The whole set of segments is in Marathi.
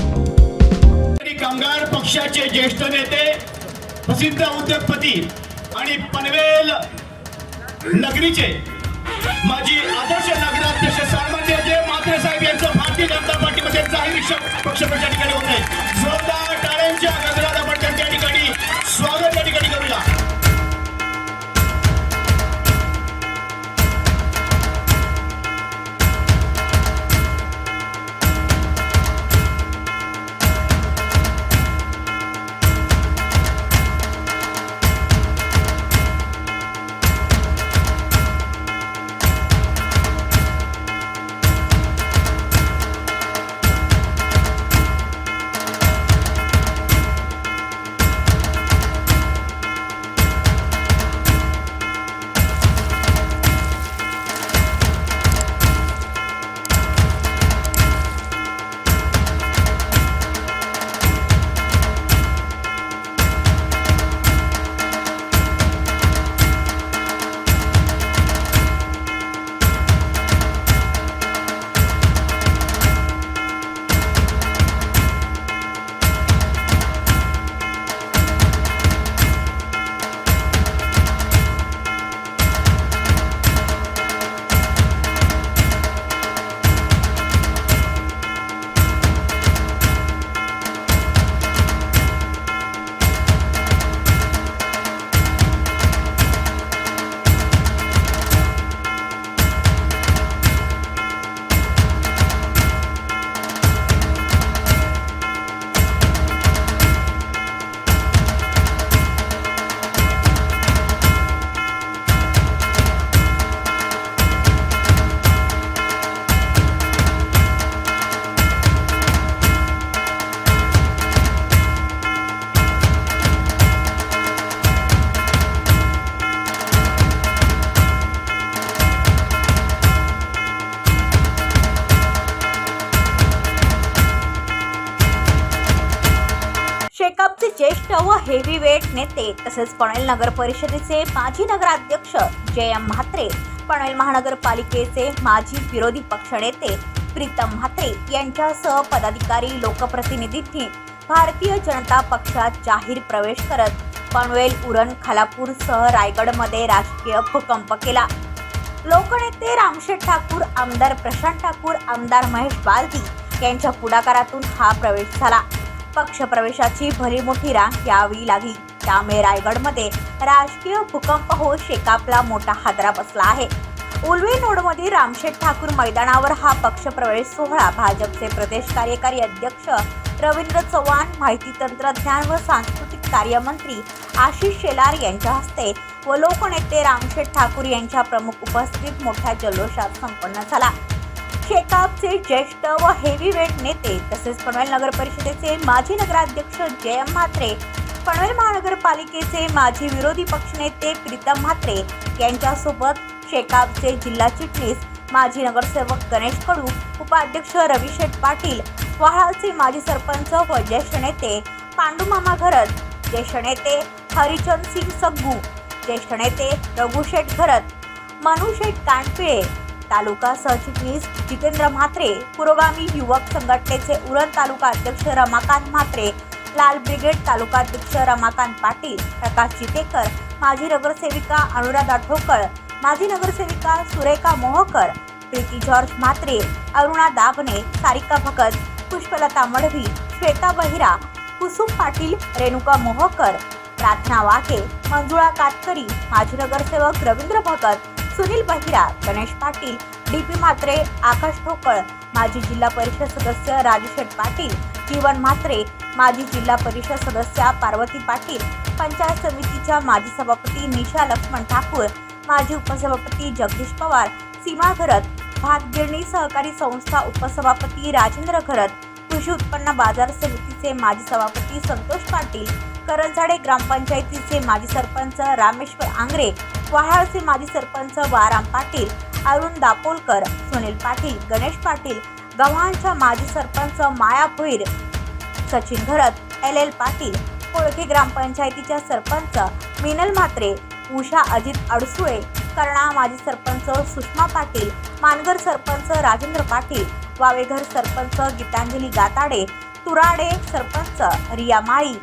शेतकरी कामगार पक्षाचे ज्येष्ठ नेते प्रसिद्ध उद्योगपती आणि पनवेल नगरीचे माझी आदर्श नगराध्यक्ष सन्मान्य जनता पार्टीमध्ये जाहीर श- पक्षप्रचार ठिकाणी होत आहे जोरदार टाळ्यांच्या गजरात आपण त्यांच्या ठिकाणी. स्वागत या ज्येष्ठ व हेवी वेट नेते तसेच पणेल नगर परिषदेचे माजी नगराध्यक्ष जे एम म्हात्रे पणेल महानगरपालिकेचे माजी विरोधी पक्षनेते प्रीतम म्हात्रे यांच्यासह पदाधिकारी लोकप्रतिनिधींनी भारतीय जनता पक्षात जाहीर प्रवेश करत पनवेल उरण खालापूरसह रायगडमध्ये राजकीय भूकंप केला. लोकनेते रामशेठ ठाकूर आमदार प्रशांत ठाकूर आमदार महेश बालदी यांच्या पुढाकारातून हा प्रवेश झाला. पक्षप्रवेशाची भली मोठी रांग यावेळी लागली. त्यामुळे रायगडमध्ये राजकीय भूकंप होत शेकापला मोठा हादरा बसला आहे. उलवे नोडमधील रामशेठ ठाकूर मैदानावर हा पक्षप्रवेश सोहळा. भाजपचे प्रदेश कार्यकारी अध्यक्ष रवींद्र चव्हाण माहिती तंत्रज्ञान व सांस्कृतिक कार्यमंत्री आशिष शेलार यांच्या हस्ते व लोकनेते रामशेठ ठाकूर यांच्या प्रमुख उपस्थितीत मोठ्या जल्लोषात संपन्न झाला. शेकापचे ज्येष्ठ व हेवी वेट नेते तसेच पनवेल नगर परिषदेचे माजी नगराध्यक्ष जयम म्हात्रे पनवेल महानगरपालिकेचे माजी विरोधी पक्षनेते प्रीतम म्हात्रे यांच्यासोबत शेकापचे जिल्हा चिटणीस माजी नगरसेवक गणेश कडू उपाध्यक्ष रविशेठ पाटील वहाळचे माजी सरपंच व ज्येष्ठ नेते पांडुमामा घरत ज्येष्ठ नेते हरिचंद सिंग सग्गू ज्येष्ठ नेते रघुशेठ घरत मनुशेठ कानपिळे तालुका सरचिटणीस जितेंद्र म्हात्रे. पुरोगामी युवक संघटनेचे उरण तालुका अध्यक्ष रमाकांत म्हात्रे. लाल ब्रिगेड तालुका अध्यक्ष रमाकांत पाटील. प्रकाश जितेकर. माजी नगरसेविका अनुराधा ठोकळ माजी नगरसेविका सुरेखा मोहकर. प्रीती जॉर्ज म्हात्रे. अरुणा दाबने सारिका भगत. पुष्पलता मडवी. श्वेता बहिरा. कुसुम पाटील. रेणुका मोहकर. प्रार्थना वाघे. मंजुळा कातकरी. माजी नगरसेवक रवींद्र भगत. सुनील बहिरा गणेश पाटील डी पी म्हात्रे आकाश ठोकळ माजी जिल्हा परिषद सदस्य राजशेठ पाटील जीवन म्हात्रे माजी जिल्हा परिषद सदस्या पार्वती पाटील पंचायत समितीच्या माजी सभापती निशा लक्ष्मण ठाकूर माजी उपसभापती जगदीश पवार सीमा घरत भातगिरणी सहकारी संस्था उपसभापती राजेंद्र घरत कृषी उत्पन्न बाजार समितीचे माजी सभापती संतोष पाटील करंजाडे ग्रामपंचायतीचे माजी सरपंच रामेश्वर आंग्रे वहाळचे माजी सरपंच वाराम पाटील अरुण दापोलकर सुनील पाटील गणेश पाटील गव्हाणच्या माजी सरपंच माया भुईर सचिन घरत एल एल पाटील कोळके ग्रामपंचायतीच्या सरपंच मिनल म्हात्रे उषा अजित अडसुळे कर्णा माजी सरपंच सुषमा पाटील मानगर सरपंच राजेंद्र पाटील वावेघर सरपंच गीतांजली गाताडे तुराडे सरपंच रिया माळी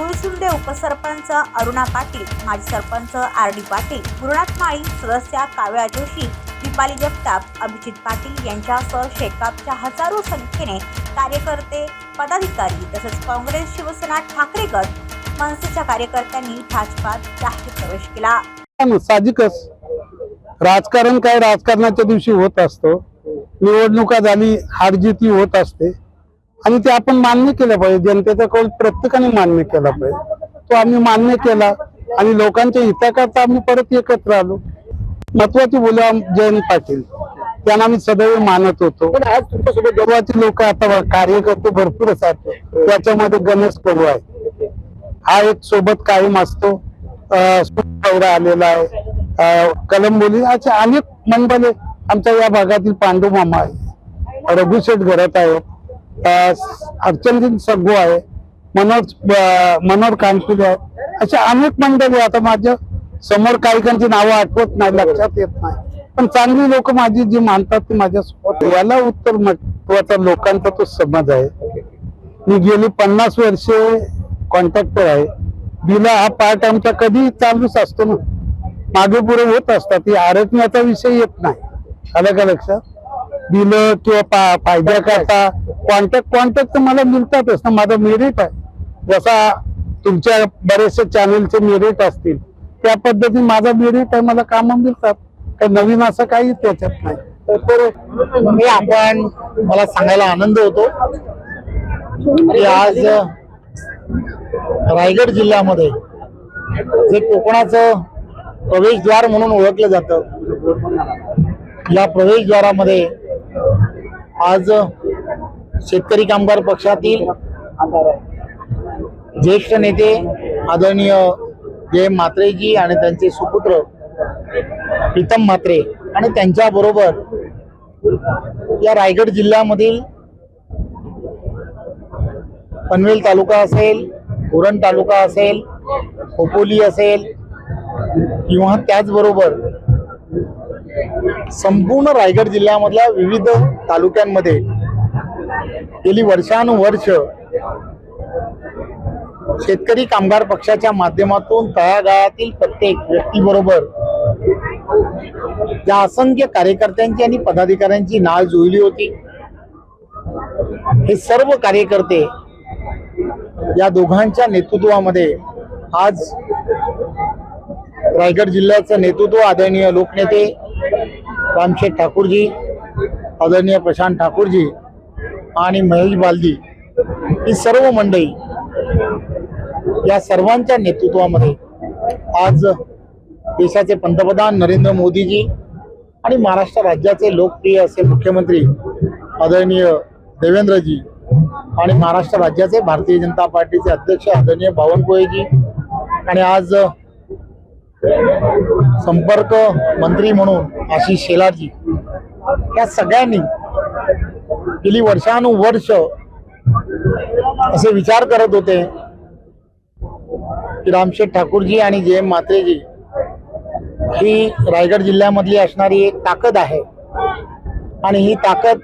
कुळसुंडे उपसरपंच अरुणा पाटील माजी सरपंच आर डी पाटील गुरुनाथ माळी सदस्या काव्या जोशी दीपाली जगताप अभिजित पाटील यांच्यासह शेकापच्या हजारो संख्येने कार्यकर्ते पदाधिकारी तसेच काँग्रेस शिवसेना ठाकरे गट मनसेच्या कार्यकर्त्यांनी भाजपात जाहीर प्रवेश केला. साहजिकच राजकारण काय राजकारणाच्या दिवशी होत असतो निवडणुका झाली हारजीती होत असते आणि ते आपण मान्य केलं पाहिजे. जनतेचा कौल प्रत्येकाने मान्य केला पाहिजे. तो आम्ही मान्य केला आणि लोकांच्या हिताकरता आम्ही परत एकत्र आलो. महत्त्वाचे बोलू जयंत पाटील. त्यांना आम्ही सदैव मानत होतो. पण आज तुमच्यासोबत गर्वाचे लोक आता कार्यकर्ते भरपूर असतात. त्याच्यामध्ये गणेश प्रभू आहे. हा एक सोबत कायम असतो. सुखगौरा आलेला आहे. कलंबोली असे अनेक मंडळे आमच्या या भागातील पांडू मामा आहे रघुशेठ घरत आहे. अं, अर्चनदिन सग्गू आहे. मनोज मनोहर कानपुले आहे. अशा अनेक मंडळी आता माझ्यासमोर कायकांची नावं आठवत नाही लक्षात येत नाही. पण चांगली लोक माझी जी मानतात ती माझ्यासोबत याला उत्तर महत्त्वाचा लोकांचा तो समज आहे. मी गेली पन्नास वर्षे कॉन्ट्रॅक्टर आहे. बिला हा पार्ट आमचा कधी चालूच असतो ना. मागे पुढे होत असतात. ही आरक्षणाचा विषय येत नाही. आलं का लक्षात? बिल किंवा पा फायद्याकरता कॉन्टॅक्ट कॉन्टॅक्ट तर मला मिळतातच ना माझा मेरिट आहे. जसा तुमच्या बरेचसे चॅनलचे मेरिट असतील त्या पद्धतीने माझा मेरिट आहे मला कामं मिळतात. काही नवीन असं काही त्याच्यात नाही. तर हे आपण मला सांगायला आनंद होतो. की आज रायगड जिल्ह्यामध्ये जे कोकणाचं प्रवेशद्वार म्हणून ओळखलं जातं या प्रवेशद्वारामध्ये आज शेतकरी कामगार पक्षातील ज्येष्ठ नेते आदरणीय जय म्हात्रेजी आणि त्यांचे सुपुत्र प्रीतम म्हात्रे आणि त्यांच्या बरोबर या रायगड जिल्ह्यामधील पनवेल तालुका असेल उरण तालुका असेल खोपोली असेल किंवा त्याचबरोबर संपूर्ण रायगड जिल्ह्यामधल्या विविध तालुक्यांमध्ये गेली वर्षानुवर्ष शेतकरी कामगार पक्षाच्या माध्यमातून तळागाळातील प्रत्येक व्यक्तीबरोबर ज्या असंख्य कार्यकर्त्यांची आणि पदाधिकाऱ्यांची नाळ जुळली होती. हे सर्व कार्यकर्ते या दोघांच्या नेतृत्वामध्ये आज रायगड जिल्ह्याचं नेतृत्व आदरणीय लोकनेते रामशेठ ठाकूरजी आदरणीय प्रशांत ठाकूरजी आणि महेश बालदी ही सर्व मंडळी या सर्वांच्या नेतृत्वामध्ये आज देशाचे पंतप्रधान नरेंद्र मोदीजी आणि महाराष्ट्र राज्याचे लोकप्रिय असे मुख्यमंत्री आदरणीय देवेंद्रजी आणि महाराष्ट्र राज्याचे भारतीय जनता पार्टीचे अध्यक्ष आदरणीय बावनकुळेजी आणि आज संपर्क मंत्री म्हणून आशिष शेलारजी. या सगळ्यांनी गेली वर्षानुवर्ष असे विचार करत होते की रामशेठ ठाकूरजी आणि जे एम म्हात्रेजी ही रायगड जिल्ह्यामधली असणारी एक ताकद आहे. आणि ही ताकद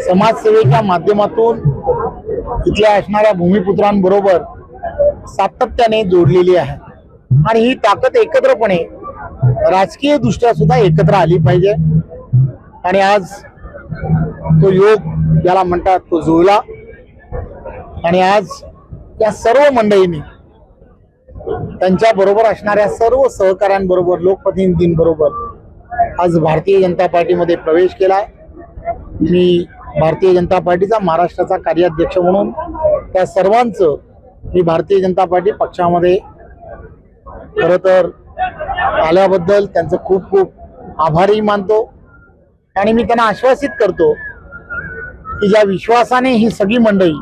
समाजसेवेच्या माध्यमातून इथल्या असणाऱ्या भूमिपुत्रांबरोबर सातत्याने जोडलेली आहे. आणि ही ताकद एकत्रपणे राजकीय दृष्ट्या सुद्धा एकत्र आली पाहिजे. आणि आज तो योग याला म्हणतात तो जुळला. आणि आज या सर्व मंडळींनी त्यांच्या बरोबर असणाऱ्या सर्व सहकाऱ्यांबरोबर लोकप्रतिनिधींबरोबर आज भारतीय जनता पार्टीमध्ये प्रवेश केला मी भारतीय जनता पार्टीचा महाराष्ट्राचा कार्याध्यक्ष म्हणून त्या सर्वांचं मी भारतीय जनता पार्टी पक्षामध्ये खरं तर आल्याबद्दल त्यांचं खूप खूप आभारी मानतो आणि मी त्यांना आश्वासित करतो की ज्या विश्वासाने ही सगळी मंडळी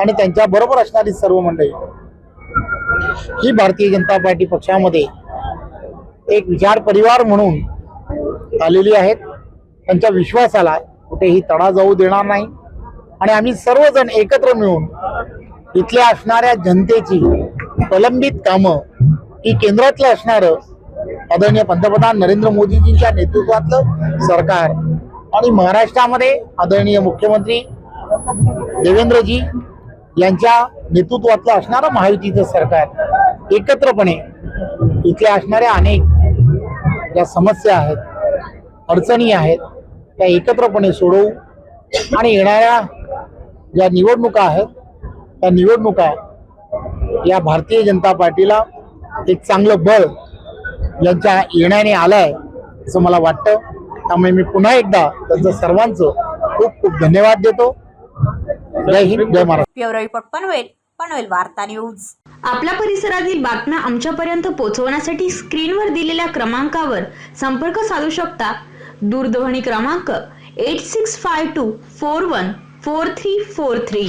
आणि त्यांच्या बरोबर असणारी सर्व मंडळी ही भारतीय जनता पार्टी पक्षामध्ये एक विचार परिवार म्हणून आलेली आहेत. त्यांच्या विश्वासाला कुठेही तडा जाऊ देणार नाही. आणि आम्ही सर्वजण एकत्र मिळून इथल्या असणाऱ्या जनतेची प्रलंबित कामं ही केंद्रातलं असणारं आदरणीय पंतप्रधान नरेंद्र मोदीजींच्या नेतृत्वातलं सरकार. आणि महाराष्ट्रामध्ये आदरणीय मुख्यमंत्री देवेंद्रजी यांच्या नेतृत्वातलं असणारं महायुतीचं सरकार. एकत्रपणे इथल्या असणाऱ्या अनेक ज्या समस्या आहेत अडचणी आहेत त्या एकत्रपणे सोडवू आणि येणाऱ्या ज्या निवडणुका आहेत त्या निवडणुका या भारतीय जनता पार्टीला एक चांगलं बळ यांच्या येण्याने आलंय असं मला वाटतं. त्यामुळे मी पुन्हा एकदा त्यांचं सर्वांचं खूप खूप धन्यवाद देतो. जय हिंद जय महाराष्ट्र. पनवेल पनवेल वार्ता न्यूज. आपल्या परिसरातील बातम्या आमच्यापर्यंत पोहोचवण्यासाठी स्क्रीनवर दिलेल्या क्रमांकावर संपर्क साधू शकता. दूरध्वनी क्रमांक eight six five two four one four three four three